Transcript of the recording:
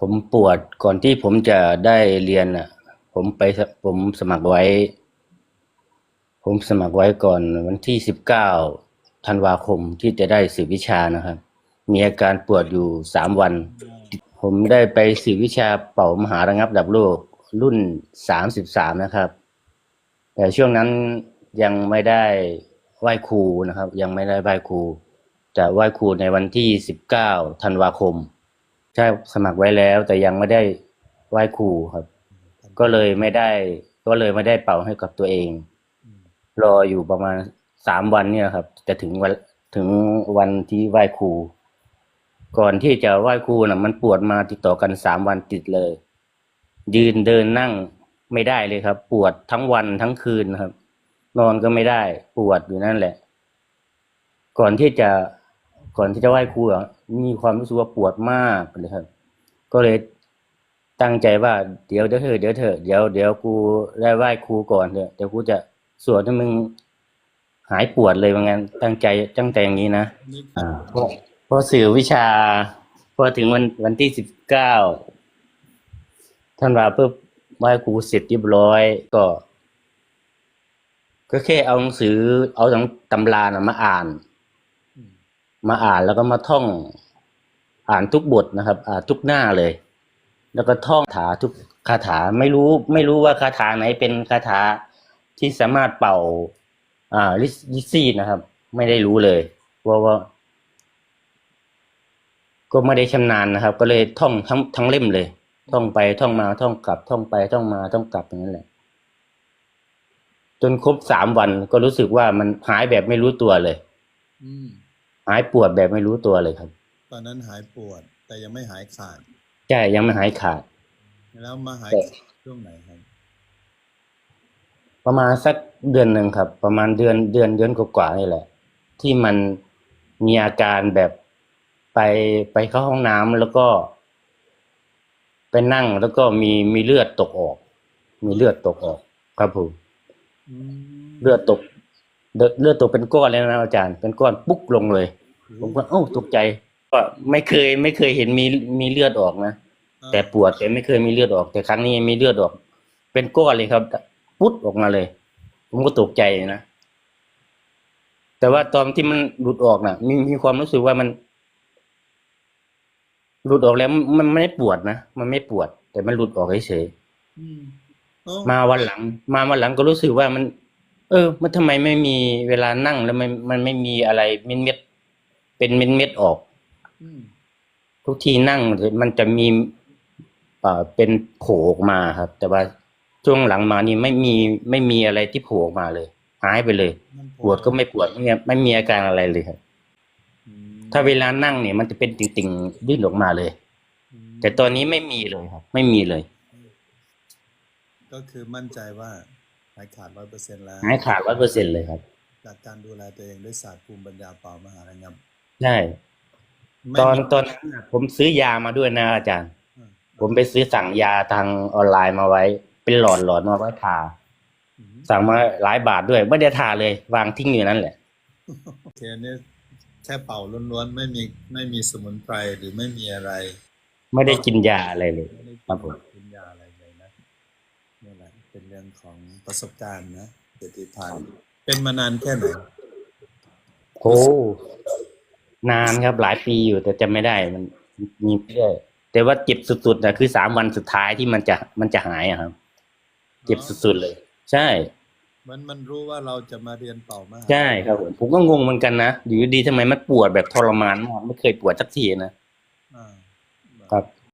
ผมปวดก่อนที่ผมจะได้เรียนอะ ผมไปผมสมัครไว้ ผมสมัครไว้ก่อนวันที่สิบเก้าธันวาคมที่จะได้สืบวิชานะครับ มีอาการปวดอยู่สามวัน ผมได้ไปสืบวิชาเป่ามหาระงับดับโลกรุ่นสามสิบสามนะครับ แต่ช่วงนั้นยังไม่ได้ไหว้ครูนะครับ ยังไม่ได้ไหว้ครู จะไหว้ครูในวันที่สิบเก้าธันวาคม ใช่สมัครไว้แล้ว แต่ยังไม่ได้ไหว้ครูครับ ก็เลยไม่ได้ ก็เลยไม่ได้เป่าให้กับตัวเอง รออยู่ประมาณสามวันเนี่ยครับ จะถึงวันถึงวันที่ไหว้ครู ก่อนที่จะไหว้ครูน่ะ มันปวดมาติดต่อกันสามวันติดเลย ยืนเดินนั่งไม่ได้เลยครับ ปวดทั้งวันทั้งคืนครับ นอนก็ไม่ได้ ปวดอยู่นั่นแหละ ก่อนที่จะ ก่อนที่จะไหว้ครูอะมีความรู้สึกว่าปวดมากเลยครับ ก็เลยตั้งใจว่าเดี๋ยวเดี๋ยวเถอะเดี๋ยวเถอะเดี๋ยวเดี๋ยวกูได้ไหว้ครูก่อนเถอะเดี๋ยวกูจะสวดให้มึงหายปวดเลยว่างั้นตั้งใจตั้งใจอย่างนี้นะนี่อ่าพอพอสื่อวิชา พอถึงวันวันที่สิบเก้าท่านว่าเพื่อไหว้ครูเสร็จเรียบร้อยก็ ก็แค่เอาหนังสือเอาหนังตำรานะมาอ่านอื มาอ่านแล้วก็มาท่อง อ่านทุกบทนะครับ อ่านทุกหน้าเลย แล้วก็ท่องคาถาทุกคาถาไม่รู้ไม่รู้ว่าคาถาไหนเป็นคาถาที่สามารถเป่า อ่าลิลิซี่นะครับ ไม่ได้รู้เลยว่าว่า ก็ไม่ได้ชำนาญนะครับ ก็เลยท่องทั้งทั้งเล่มเลย ท่องไปท่องมาท่องกลับ ท่องไปท่องมาท่องกลับอย่างนั้นแหละจนครบสามวันก็รู้สึกว่ามันหายแบบไม่รู้ตัวเลย อืม หายปวดแบบไม่รู้ตัวเลยครับ ตอนนั้นหายปวด แต่ยังไม่หายขาดใช่ยังไม่หายขาด แล้วมาหายแต่ช่วงไหนครับ ประมาณสักเดือนหนึ่งครับ ประมาณเดือนเดือนเดือนกว่าๆนี่แหละ ที่มันมีอาการแบบไปไปเข้าห้องน้ำแล้วก็ไปนั่งแล้วก็มีมีเลือดตกออก มีเลือดตกออก ครับผมอืมเลือดตก เลือดเลือดตกเป็นก้อนเลยนะอาจารย์ เป็นก้อนปุ๊กลงเลย ผมก็เอ้าตกใจ ก็ไม่เคยไม่เคยเห็นมีมีเลือดออกนะอ่าแต่ปวดแต่ไม่เคยมีเลือดออกแต่ครั้งนี้มีเลือดออก เป็นก้อนเลยครับ ปุ๊ดออกมาเลย ผมก็ตกใจนะแต่ว่าตอนที่มันหลุดออกน่ะ มีมีความรู้สึกว่ามัน หลุดออกแล้วมันไม่ปวดนะมันไม่ปวด แต่มันหลุดออกเฉยอืมโอ้ๆมาวันหลัง มาวันหลังก็รู้สึกว่ามัน เออ มันทำไมไม่มีเวลานั่งแล้วมันมันไม่มีอะไรเม็ดเม็ดเป็นเม็ดเม็ดออก อืมทุกทีนั่งมันจะมีเอ่อเป็นโผล่ออกมาครับ แต่ว่าช่วงหลังมานี่ไม่มีไม่มีอะไรที่โผล่ออกมาเลยหายไปเลย มันปวดก็ไม่ปวดไม่มีไม่มีอาการอะไรเลยครับ อืมถ้าเวลานั่งเนี่ยมันจะเป็นติ่งๆยื่นออกมาเลย อืมแต่ตอนนี้ไม่มีเลยครับ ไม่มีเลย ก็คือมั่นใจว่า หายขาดร้อยเปอร์เซ็นต์แล้วหายขาดร้อยเปอร์เซ็นเลยครับ จากการดูแลตัวเองด้วยศาสตร์ภูมิปัญญาเป่ามหาระงับใช่ไม่ตอนมีตอนนั้นน่ะผมซื้อยามาด้วยนะอาจารย์อ่าผมไปซื้อสั่งยาทางออนไลน์มาไว้ เป็นหลอดหลอดมาไว้ทาอืมสั่งมาหลายบาทด้วยไม่ได้ทาเลยวางทิ้งอยู่นั่นแหละโอเคอันนี้แค่เป่าล้วนๆไม่มีไม่มีสมุนไพรหรือไม่มีอะไร ไม่ได้กินยาอะไรเลยไม่ได้ครับผม กินยาอะไรเลยนะนี่แหละ เป็นเรื่องของประสบการณ์นะเกิดที่ผ่าน เป็นมานานแค่ไหนโอ้นานครับหลายปีอยู่แต่จำไม่ได้มันมีเรื่อยแต่ว่าเจ็บสุดๆนะคือสามวันสุดท้ายที่มันจะมันจะหายอะครับ เจ็บสุดๆเลย ใช่มันมันรู้ว่าเราจะมาเรียนเป่ามหาใช่ครับผมผมก็งงเหมือนกันนะอยู่ดีๆทำไมมันปวดแบบทรมานมากไม่เคยปวดสักทีนะอ่า